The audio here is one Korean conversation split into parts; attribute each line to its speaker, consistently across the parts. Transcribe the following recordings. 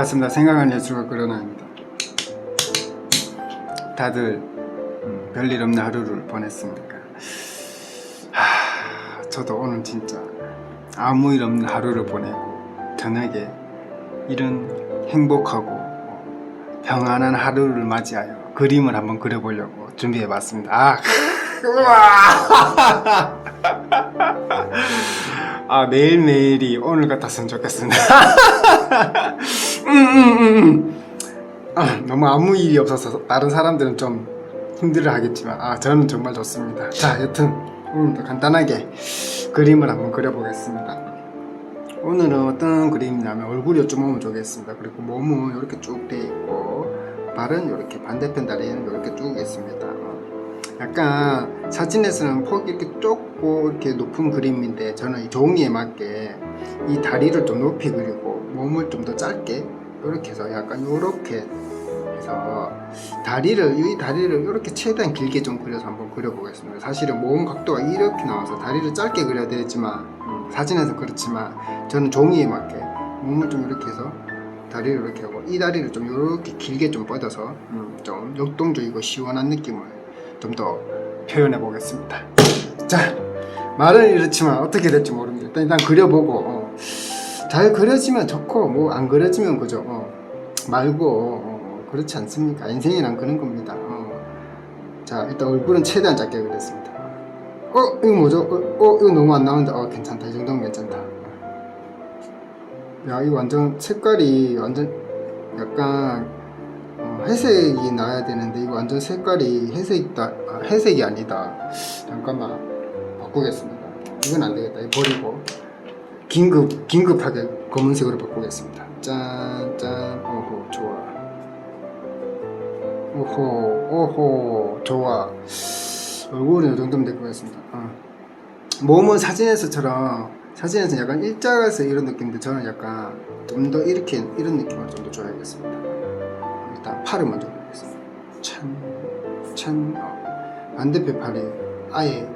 Speaker 1: 반갑습니다. 생각하는 예술가 그러나입니다. 다들 음, 별일 없는 하루를 보냈습니까? 하, 저도 오늘 진짜 아무 일 없는 하루를 보내고 저녁에 이런 행복하고 평안한 하루를 맞이하여 그림을 한번 그려보려고 준비해봤습니다. 아! 아 매일매일이 오늘 같았으면 좋겠습니다. 음, 음, 음, 음. 아, 너무 아무 일이 없어서 다른 사람들은 좀 힘들어 하겠지만 아 저는 정말 좋습니다. 자 여튼 오늘도 간단하게 그림을 한번 그려보겠습니다. 오늘은 어떤 그림이냐면 얼굴이 좀 오면 좋겠습니다. 그리고 몸은 이렇게 쭉 돼 있고 발은 이렇게 반대편 다리는 이렇게 쭉 있습니다. 어. 약간 사진에서는 폭이 이렇게 좁고 이렇게 높은 그림인데 저는 이 종이에 맞게 이 다리를 좀 높이 그리고 몸을 좀 더 짧게 이렇게 해서 약간 이렇게 해서 다리를 이 다리를 이렇게 최대한 길게 좀 그려서 한번 그려보겠습니다. 사실은 몸 각도가 이렇게 나와서 다리를 짧게 그려야 되지만 음, 사진에서 그렇지만 저는 종이에 맞게 몸을 좀 이렇게 해서 다리를 이렇게 하고 이 다리를 좀 이렇게 길게 좀 뻗어서 음, 좀 역동적이고 시원한 느낌을 좀 더 표현해 보겠습니다. 자, 말은 이렇지만 어떻게 될지 모릅니다. 일단, 일단 그려보고 어, 잘 그려지면 좋고 뭐 안 그려지면 그죠. 어, 말고 어, 그렇지 않습니까? 인생이란 그런 겁니다. 어. 자, 일단 얼굴은 최대한 작게 그렸습니다. 어, 이거 뭐죠? 어, 어, 이거 너무 안 나온다. 어, 괜찮다. 이 정도면 괜찮다. 야, 이거 완전 색깔이 완전 약간 어, 회색이 나야 되는데 이거 완전 색깔이 회색이다. 아, 회색이 아니다. 잠깐만 바꾸겠습니다. 이건 안 되겠다. 이거 버리고 긴급 긴급하게 검은색으로 바꾸겠습니다. 짠, 짠, 오호, 좋아. 오호, 오호, 좋아. 얼굴은 이 정도면 될 것 같습니다. 어. 몸은 사진에서처럼 사진에서 약간 일자에서 이런 느낌인데 저는 약간 좀 더 이렇게 이런 느낌을 좀 더 줘야겠습니다. 일단 팔을 먼저 그리겠습니다. 찬, 찬, 어. 반대편 팔이 아예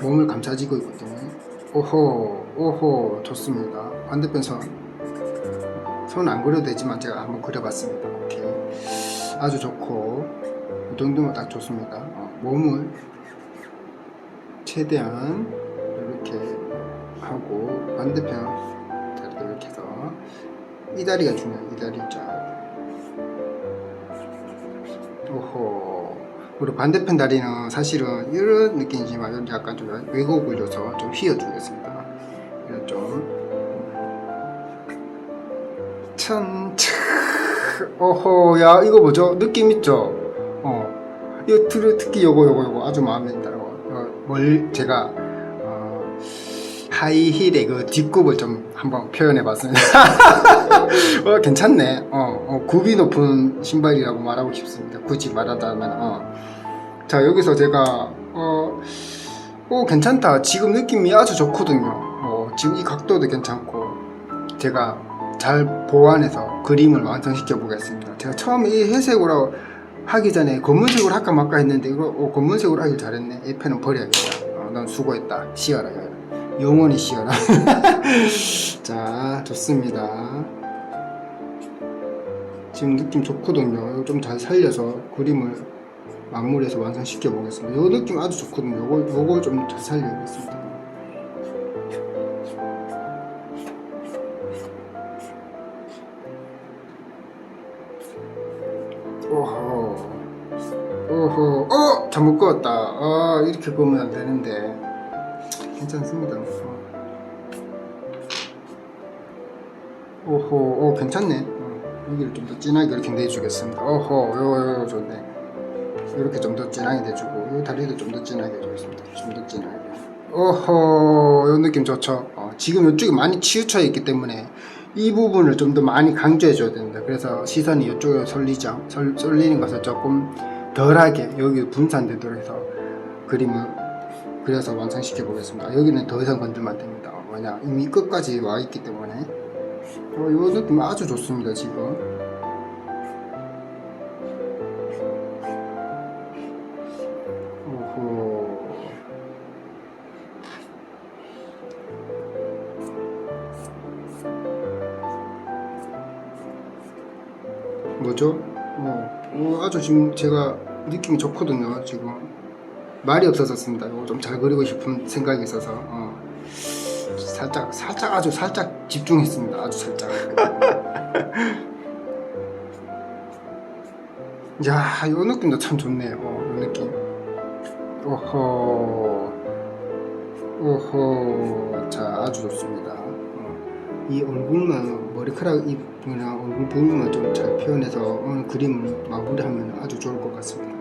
Speaker 1: 몸을 감싸지고 있기 때문에 오호, 오호, 좋습니다. 반대편 손, 손안 그려도 되지만 제가 한번 그려봤습니다. 오케이, 아주 좋고 이 정도면 딱 좋습니다. 어, 몸을 최대한 이렇게 하고 반대편 다리도 이렇게 해서 이 다리가 중요해요. 이 다리 쫙. 오호. 그리고 반대편 다리는 사실은 이런 느낌이지만 약간 좀 왜곡을 줘서 좀 휘어주겠습니다. 이런 좀. 천, 차, 오호, 야, 이거 뭐죠? 느낌 있죠? 어. 이거 특- 특히 요거, 요거, 요거 아주 마음에 들어요. 어, 뭘, 제가, 어, 하이힐의 그 뒷굽을 좀 한번 표현해 봤습니다. 어, 괜찮네. 어, 어, 굽이 높은 신발이라고 말하고 싶습니다. 굳이 말하자면, 어. 자, 여기서 제가, 어, 오, 괜찮다. 지금 느낌이 아주 좋거든요. 어, 지금 이 각도도 괜찮고, 제가 잘 보완해서 그림을 완성시켜 보겠습니다. 제가 처음에 이 회색으로 하기 전에 검은색으로 할까 말까 했는데, 이거, 어, 검은색으로 하길 잘했네. 이 펜은 버려야겠다. 어, 넌 수고했다. 쉬어라, 야. 영원히 쉬어라. 자, 좋습니다. 지금 느낌 좋거든요. 이거 좀 잘 살려서 그림을 마무리해서 완성시켜 보겠습니다. 이 느낌 아주 좋거든요. 요거, 요거 좀 잘 살려야겠습니다. 오호. 오호. 어! 잘못 그었다. 아, 이렇게 그으면 안 되는데. 괜찮습니다. 어. 오호, 오, 괜찮네. 어, 여기를 좀 더 진하게 이렇게 내주겠습니다. 오호, 요, 요, 좋네. 이렇게 좀 더 진하게 내주고, 이 다리도 좀 더 진하게 해주겠습니다. 좀 더 진하게. 오호, 요 느낌 좋죠? 어, 지금 이쪽이 많이 치우쳐 있기 때문에 이 부분을 좀 더 많이 강조해 줘야 됩니다. 그래서 시선이 이쪽에 쏠리죠. 쏠, 쏠리는 것을 조금 덜하게 여기 분산되도록 해서 그림을 그려서 완성시켜 보겠습니다. 여기는 더 이상 건들면 안 됩니다. 어, 왜냐 이미 끝까지 와 있기 때문에 어, 이 느낌 아주 좋습니다. 지금 아주 지금 제가 느낌이 좋거든요. 지금 말이 없어졌습니다. 이거 좀 잘 그리고 싶은 생각이 있어서 어. 살짝 살짝 아주 살짝 집중했습니다. 아주 살짝. 야, 이 느낌도 참 좋네요. 어, 이 느낌. 오호, 오호, 자, 아주 좋습니다. 어, 이 얼굴만 머리카락 이나 얼굴 부분만 좀 잘 표현해서 오늘 그림을 마무리하면 아주 좋을 것 같습니다.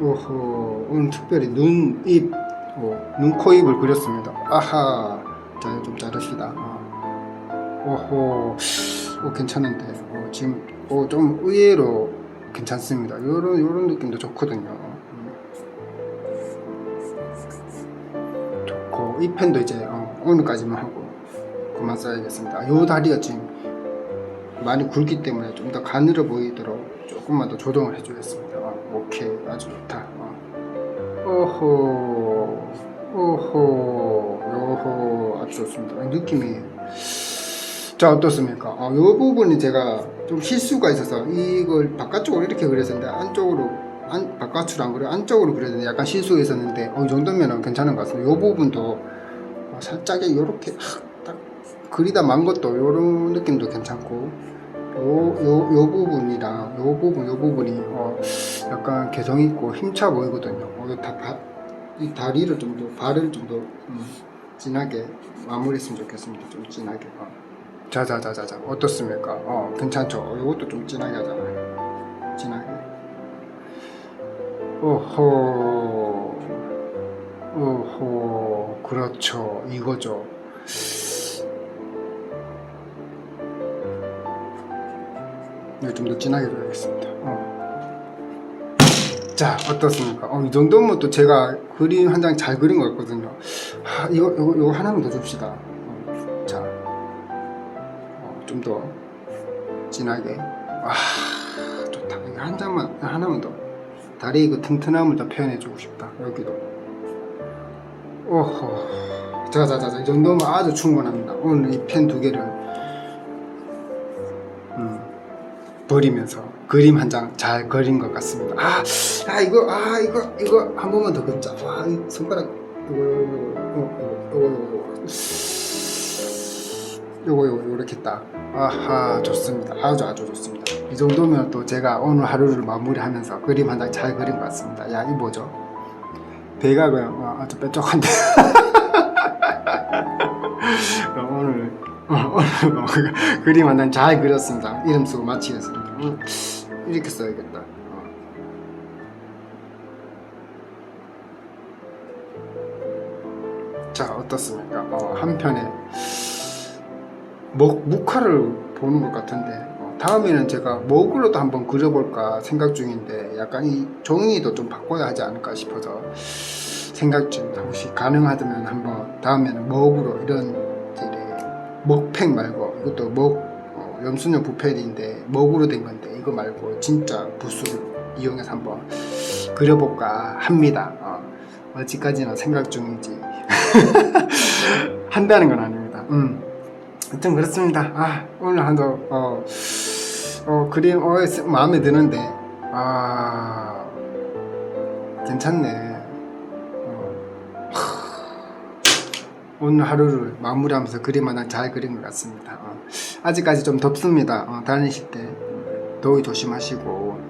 Speaker 1: 오호, 오늘 특별히 눈, 입, 어, 눈, 코, 입을 그렸습니다. 아하, 자, 좀 자릅시다. 어. 오호, 오, 괜찮은데, 어, 지금, 어, 좀 의외로 괜찮습니다. 요런, 요런 느낌도 좋거든요. 이 펜도 이제, 어, 오늘까지만 하고, 그만 써야겠습니다. 요 다리가 지금 많이 굵기 때문에 좀 더 가늘어 보이도록 조금만 더 조정을 해주겠습니다. 어, 오케이, 아주 좋다. 어. 오호, 오호, 요호, 아주 좋습니다. 느낌이. 자, 어떻습니까? 어, 요 부분이 제가 좀 실수가 있어서 이걸 바깥쪽으로 이렇게 그렸었는데 안쪽으로, 안, 바깥으로 안 그려, 안쪽으로 그려야 약간 실수가 있었는데 어, 이 정도면 괜찮은 것 같습니다. 요 부분도 어, 살짝의 요렇게 딱 그리다 만 것도 요런 느낌도 괜찮고 요, 요, 요 부분이랑 요 부분, 요 부분이 어, 약간 개성 있고 힘차 보이거든요. 어, 다 바, 이 다리를 좀 더, 발을 좀더 음, 진하게 마무리했으면 좋겠습니다. 좀 진하게. 어. 자자자자자 어떻습니까? 어 괜찮죠? 어, 요것도 좀 진하게 하잖아요. 진하게. 오호, 오호, 그렇죠. 이거죠. 이거 좀더 진하게 줘야겠습니다. 어. 자, 어떻습니까? 어, 이 정도면 또 제가 그림 한 장 잘 그린 것 같거든요. 하, 이거, 이거, 이거 하나만 더 줍시다. 어, 자, 어, 좀 더 진하게. 아, 좋다. 한 장만, 하나만 더. 다리 그 튼튼함을 더 표현해주고 싶다. 여기도. 오호. 자, 자, 자, 자. 이 정도면 아주 충분합니다. 오늘 이 펜 두 개를. 음. 버리면서 그림 한 장 잘 그린 것 같습니다. 아, 아 이거 아 이거 이거 한 번만 더 긋자. 와, 이 손가락 이거 이거 이거 이거 이거 이거 이렇게 딱. 아하 좋습니다. 아주 아주 좋습니다. 이 정도면 또 제가 오늘 하루를 마무리하면서 그림 한 장 잘 그린 것 같습니다. 야, 이 뭐죠? 배가 그냥 와, 아주 뾰족한데. 오늘 어, 오늘 뭐 그림 한 장 잘 그렸습니다. 이름 쓰고 마치겠습니다. 음, 이렇게 써야겠다. 어. 자 어떻습니까? 어, 한편에 목 묵화를 보는 것 같은데 어, 다음에는 제가 목으로도 한번 그려볼까 생각 중인데 약간 이 종이도 좀 바꿔야 하지 않을까 싶어서 생각 중입니다. 혹시 가능하다면 한번 다음에는 목으로 이런 먹팩 말고 이것도 먹 어, 염수녀 부패인데 먹으로 된 건데 이거 말고 진짜 붓을 이용해서 한번 그려볼까 합니다. 어, 어디까지나 생각 중이지 한다는 건 아닙니다. 음. 하여튼 그렇습니다. 아 오늘 한도 어, 어 그림 어, 마음에 드는데 아 괜찮네. 오늘 하루를 마무리하면서 그림 하나 잘 그린 것 같습니다. 어, 아직까지 좀 덥습니다. 어, 다니실 때 더위 조심하시고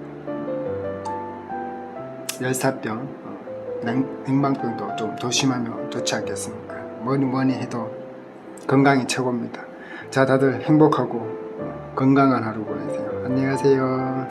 Speaker 1: 열사병, 어, 냉, 냉방병도 좀 조심하면 좋지 않겠습니까? 뭐니 뭐니 해도 건강이 최고입니다. 자, 다들 행복하고 어, 건강한 하루 보내세요. 안녕히 가세요.